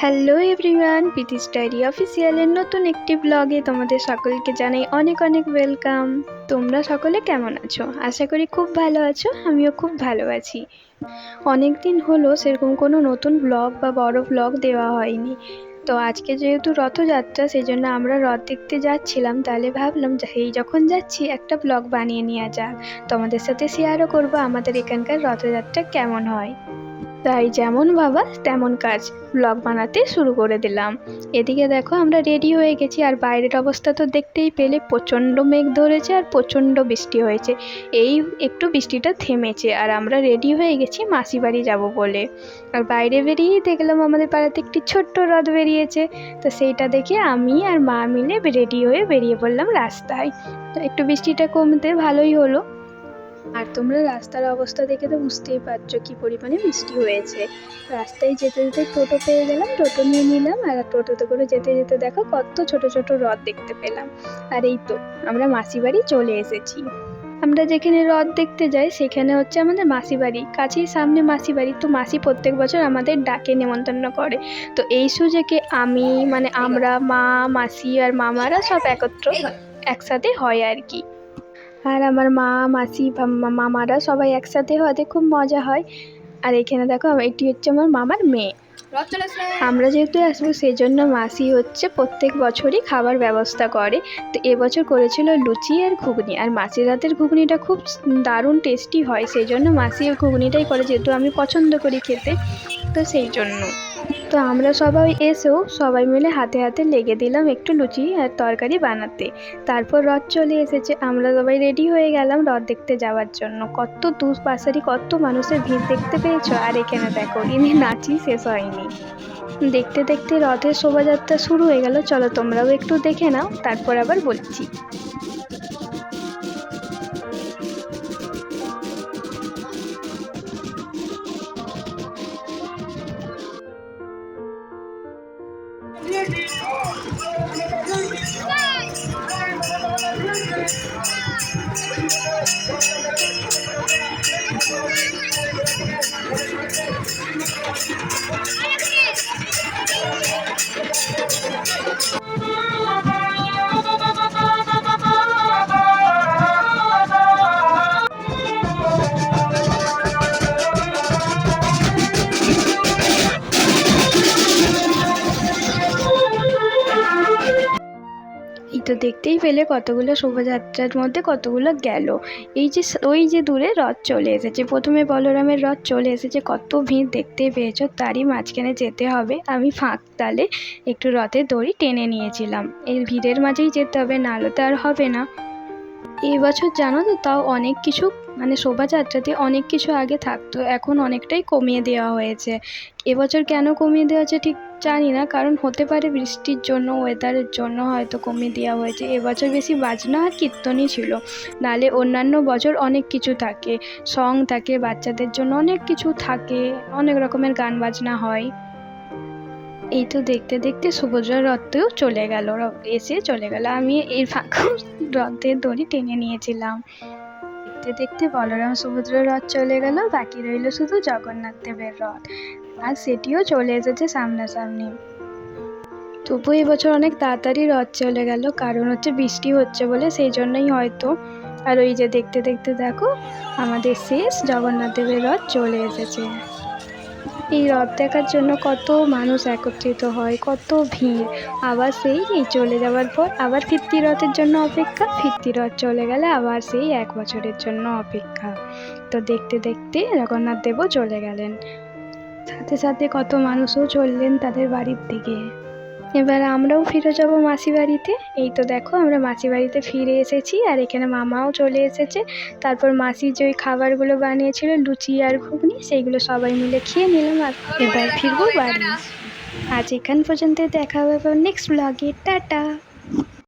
Hello everyone পিটিস diary অফিসিয়ালের নতুন একটি ব্লগে তোমাদের সকলকে জানাই অনেক অনেক ওয়েলকাম তোমরা সকলে কেমন আছো? আশা করি খুব ভালো আছো, আমিও খুব ভালো আছি। অনেক দিন হলো সেরকম কোনো নতুন ব্লগ বা বড় ব্লগ দেওয়া হয়নি। তো আজকে যেহেতু রথযাত্রা সেই জন্য আমরা রথ দেখতে যাচ্ছিলাম, তাহলে ভাবলাম যে এই যখন যাচ্ছি, একটা ব্লগ বানিয়ে নেওয়া যাক। তোমাদের সাথে শেয়ারও করব আমাদের এখানকার রথযাত্রা কেমন হয়। তাই যেমন ভাবা তেমন কাজ। ব্লগ বানাতে শুরু করে দিলাম। এদিকে দেখো আমরা রেডি হয়ে গেছি, আর বাইরের অবস্থা তো দেখতেই পেলে, প্রচণ্ড মেঘ ধরেছে আর প্রচণ্ড বৃষ্টি হয়েছে। এই একটু বৃষ্টিটা থেমেছে, আর আমরা রেডি হয়ে গেছি মাসি বাড়ি যাব বলে। আর বাইরে বেরিয়েই দেখলাম আমাদের পাড়াতে একটি ছোট্ট রথ বেরিয়েছে। তো সেইটা দেখে আমি আর মা মিলে রেডি হয়ে বেরিয়ে পড়লাম রাস্তায়। তো একটু বৃষ্টিটা কমতে ভালোই হলো। আর তোমরা রাস্তার অবস্থা দেখে তো বুঝতেই পারছ কি পরিমাণে বৃষ্টি হয়েছে। রাস্তায় যেতে যেতে টোটো পেয়ে গেলাম, টোটো নিয়ে নিলাম, আর টোটোতে করে যেতে যেতে দেখো কত ছোট ছোট রথ দেখতে পেলাম। আর এই তো, আমরা মাসি বাড়ি চলে এসেছি। আমরা যেখানে রথ দেখতে যাই, সেখানে হচ্ছে আমাদের মাসি বাড়ি। কাছেই সামনে মাসি বাড়ি, তো মাসি প্রত্যেক বছর আমাদের ডাকে নেমন্তন্ন করে। তো এই সুযোগে আমি মানে আমরা, মা, মাসি আর মামারা সব একত্র একসাথে হয় আর কি। আর আমার মা, মাসি মামারা সবাই একসাথে হতে খুব মজা হয়। আর এখানে দেখো, এটি হচ্ছে আমার মামার মেয়ে। আমরা যেহেতু আসব সেই জন্য মাসি হচ্ছে প্রত্যেক বছরই খাবার ব্যবস্থা করে। তো এবছর করেছিল লুচি আর ঘুগনি। আর মাসির হাতের ঘুগনিটা খুব দারুণ টেস্টি হয় সেই জন্য মাসি ঘুগনিটাই করে, যেহেতু আমি পছন্দ করি খেতে। তো সেই জন্য। তো আমরা সবাই এসেও সবাই মিলে হাতে হাতে লেগে দিলাম একটু লুচি আর তরকারি বানাতে। তারপর রথ চলে এসেছে। আমরা সবাই রেডি হয়ে গেলাম রথ দেখতে যাওয়ার জন্য। কত দূর পাশারি কত মানুষের ভিড় দেখতে পেয়েছ? আর এখানে দেখো, ইনি নাচি শেষ হয়নি। দেখতে দেখতে রথের শোভাযাত্রা শুরু হয়ে গেল। চলো তোমরাও একটু দেখে নাও, তারপর আবার বলছি। তো দেখতেই পেলে কতগুলো শোভাযাত্রার মধ্যে কতগুলো গেল। এই যে ওই যে দূরে রথ চলে এসেছে। প্রথমে বলরামের রথ চলে এসেছে। কত ভিড় দেখতে পেয়েছ? তারই মাঝখানে যেতে হবে। আমি ফাঁক তালে একটু রথের দড়ি টেনে নিয়েছিলাম। এই ভিড়ের মাঝেই যেতে হবে, নাহলে তো আর হবে না। এই বছর জানো তো, তাও অনেক কিছু মানে শোভাযাত্রাতে অনেক কিছু আগে থাকতো। এখন অনেকটাই কমিয়ে দেওয়া হয়েছে। এবছর কেন কমিয়ে দেওয়া হয়েছে? ঠিক জানি না কারণ হতে পারে বৃষ্টির জন্য ওয়েদারের জন্য হয়তো কমিয়ে দেওয়া হয়েছে। এবছর বেশি বাজনা আর কীর্তনই ছিল। নাহলে অন্যান্য বছর অনেক কিছু থাকে। সং থাকে, বাচ্চাদের জন্য অনেক কিছু থাকে, অনেক রকমের গান বাজনা হয়। এই তো দেখতে দেখতে সুভদ্রার রথেও চলে গেল। এসে চলে গেল। আমি এর ফাঁকা রথের দড়ি টেনে নিয়েছিলাম। দেখতে দেখতে বলরাম সমুদ্র রথ চলে গেল, বাকি রইল শুধু জগন্নাথ দেবের রথ। আর সেটিও চলে এসেছে সামনাসামনি। তবু এবছর অনেক তাড়াতাড়ি রথ চলে গেল, কারণ হচ্ছে বৃষ্টি হচ্ছে বলে সেই জন্যই হয়তো। আর ওই যে দেখতে দেখতে দেখো, আমাদের শেষ জগন্নাথ দেবের রথ চলে এসেছে। এই রথ দেখার জন্য কত মানুষ একত্রিত হয়, কত ভিড়। আবার সেই এই চলে যাওয়ার পর আবার ফিরতি রথের জন্য অপেক্ষা, ফিরতি রথ চলে গেলে আবার সেই এক বছরের জন্য অপেক্ষা। তো দেখতে দেখতে জগন্নাথ দেবও চলে গেলেন। সাথে সাথে কত মানুষও চললেন তাদের বাড়ির দিকে। এবার আমরাও ফিরে যাব মাসি বাড়িতে এই তো দেখো, আমরা মাসি বাড়িতে ফিরে এসেছি আর এখানে মামাও চলে এসেছে। তারপর মাসি যে ওই খাবারগুলো বানিয়েছিল, লুচি আর ঘুগনি, সেইগুলো সবাই মিলে খেয়ে নিলাম আর এবার ফিরবো বাড়ি। আজ এখান পর্যন্ত দেখা হবে নেক্সট ব্লগে টাটা!